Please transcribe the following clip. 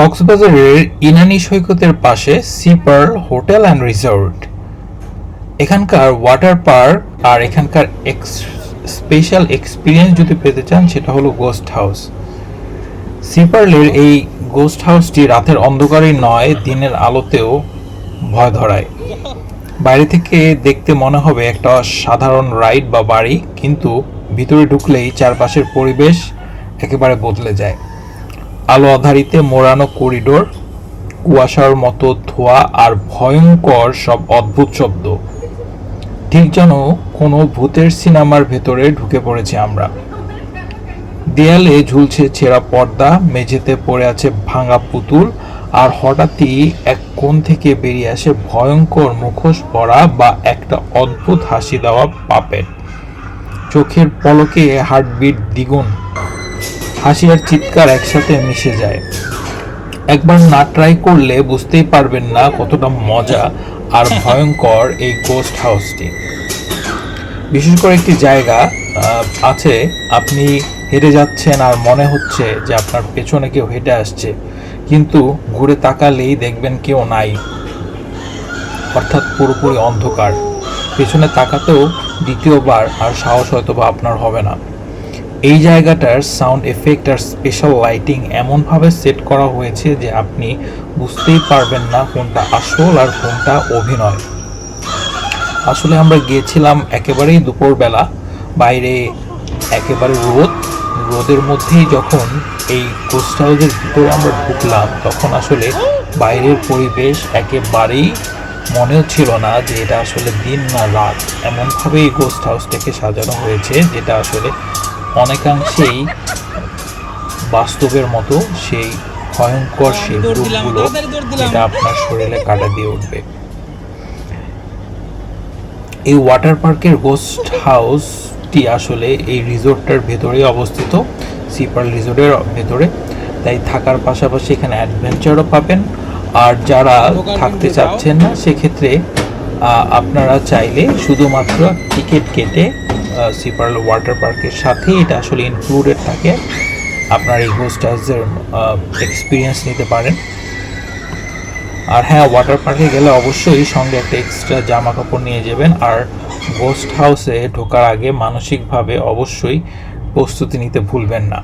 কক্সবাজারের ইনানি সৈকতের পাশে sea pearl hotel and resort এখানকার ওয়াটার পার্ক আর এখানকার স্পেশাল এক্সপিরিয়েন্স যদি পেতে চান, সেটা হলো গোস্ট হাউস সিপার্লের এই গোস্ট হাউসটি রাতের অন্ধকারেই নয়, দিনের আলোতেও ভয় ধরায়। বাইরে থেকে দেখতে মনে হবে একটা সাধারণ রাইড বা বাড়ি, কিন্তু ভিতরে ঢুকলেই চারপাশের পরিবেশ একেবারে বদলে যায়। আলো আধারিতে মোড়ানো করিডোর, কুয়াশার মতো ধোয়া আর ভয়ঙ্কর সব অদ্ভুত শব্দ। ঠিক যেন কোনো ভূতের সিনেমার ভেতরে ঢুকে পড়েছি আমরা। দেয়ালে ঝুলছে ছেঁড়া পর্দা, মেঝেতে পড়ে আছে ভাঙা পুতুল আর হঠাৎই এক কোণ থেকে বেরিয়ে আসে ভয়ঙ্কর মুখোশ পরা বা একটা অদ্ভুত হাসি দেওয়া পাপেট চোখের পলকে হার্টবিট দ্বিগুণ। হাসি আর চিৎকার একসাথে মিশে যায়। একবার না ট্রাই করলে বুঝতেই পারবেন না কতটা মজা আর ভয়ঙ্কর এই গোস্ট হাউসটি বিশেষ করে একটি জায়গা আছে, আপনি হেঁটে যাচ্ছেন আর মনে হচ্ছে যে আপনার পেছনে কেউ হেঁটে আসছে, কিন্তু ঘুরে তাকালেই দেখবেন কেউ নাই। অর্থাৎ পুরোপুরি অন্ধকার। পেছনে তাকাতেও দ্বিতীয়বার আর সাহস হয়তো বা আপনার হবে না। এই জায়গাটার সাউন্ড এফেক্ট আর স্পেশাল লাইটিং এমনভাবে সেট করা হয়েছে যে আপনি বুঝতেই পারবেন না কোনটা আসল আর কোনটা অভিনয়। আসলে আমরা গিয়েছিলাম একেবারেই দুপুরবেলা, বাইরে একেবারে রোদ, রোদের মধ্যেই যখন এই কোস্ট হাউসের ভিতরে আমরা ঢুকলাম, তখন আসলে বাইরের পরিবেশ একেবারেই মনেও ছিল না যে এটা আসলে দিন না রাত। এমনভাবে এই গোস্ট হাউসটাকে সাজানো হয়েছে, যেটা আসলে অনেকাংশেই বাস্তবের মতো সেই ভয়ঙ্কর সেই রূপগুলো। যেটা আপনার শরীরে কাটা দিয়ে উঠবে। এই ওয়াটার পার্কের গোস্ট হাউসটি আসলে এই রিসোর্টটার ভেতরেই অবস্থিত সিপার রিসোর্টের ভেতরে। তাই থাকার পাশাপাশি এখানে অ্যাডভেঞ্চারও পাবেন। আর যারা থাকতে চাচ্ছেন না সেক্ষেত্রে আহ, আপনারা চাইলে শুধুমাত্র টিকিট কেটে সিপার ওয়াটার পার্কের সাথেই এটা আসলে ইনক্লুডেড থাকে। আপনার এই হোস্টার্সদের হাউসের এক্সপিরিয়েন্স নিতে পারেন। আর হ্যাঁ ওয়াটার পার্কে গেলে অবশ্যই সঙ্গে একটা এক্সট্রা জামা কাপড় নিয়ে যাবেন। আর গোস্ট হাউসে ঢোকার আগে মানসিকভাবে অবশ্যই প্রস্তুতি নিতে ভুলবেন না।